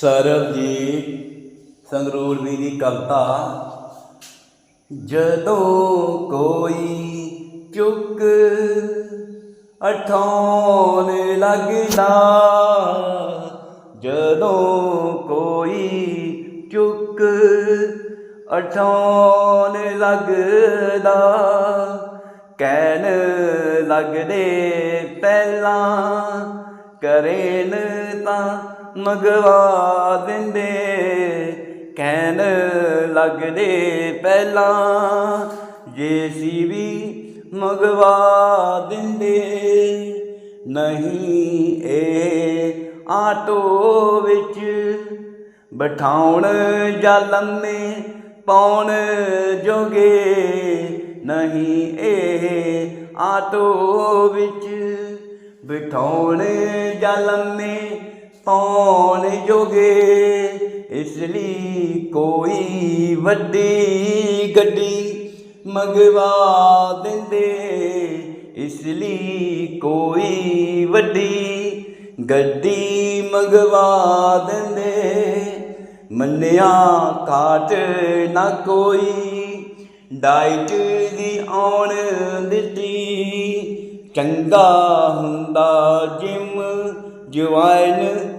ਸਰਬਜੀਤ ਸੰਗਰੂਰ ਦੀ ਦੀ ਕਵਿਤਾ ਜਦੋਂ ਕੋਈ ਚੁੱਕ ਅਠਾਉਣ ਲੱਗਦਾ ਜਦੋਂ ਕੋਈ ਚੁੱਕ ਅਠਾਉਣ ਲੱਗਦਾ ਕਹਿਣ ਲੱਗਦੇ ਪਹਿਲਾਂ ਕਰੇਨ ਤਾਂ ਮਗਵਾ ਦਿੰਦੇ, ਕਹਿਣ ਲੱਗਦੇ ਪਹਿਲਾਂ, ਜੇ ਸੀ ਵੀ ਮਗਵਾ ਦਿੰਦੇ। ਨਹੀਂ ਇਹ ਆਟੋ ਵਿੱਚ ਬਿਠਾਉਣ ਜਾਂ ਲੰਮੇ ਪਾਉਣ ਜੋਗੇ। ਨਹੀਂ ਇਹ ਆਟੋ ਵਿੱਚ ਬਿਠਾਉਣ ਜਾਂ ਲੰਮੇ ਪਾਉਣ ਜੋਗੇ, ਇਸ ਲਈ ਕੋਈ ਵੱਡੀ ਗੱਡੀ ਮੰਗਵਾ ਦਿੰਦੇ। ਇਸ ਲਈ ਕੋਈ ਵੱਡੀ ਗੱਡੀ ਮੰਗਵਾ ਦਿੰਦੇ। ਮੰਨਿਆ ਕਾਟ ਨਾ ਕੋਈ ਡਾਈਟ ਦੀ ਆਉਣ ਦਿੱਤੀ ਚੰਗਾ ਹੁੰਦਾ ਜਿਮ ਜਵਾਇਨ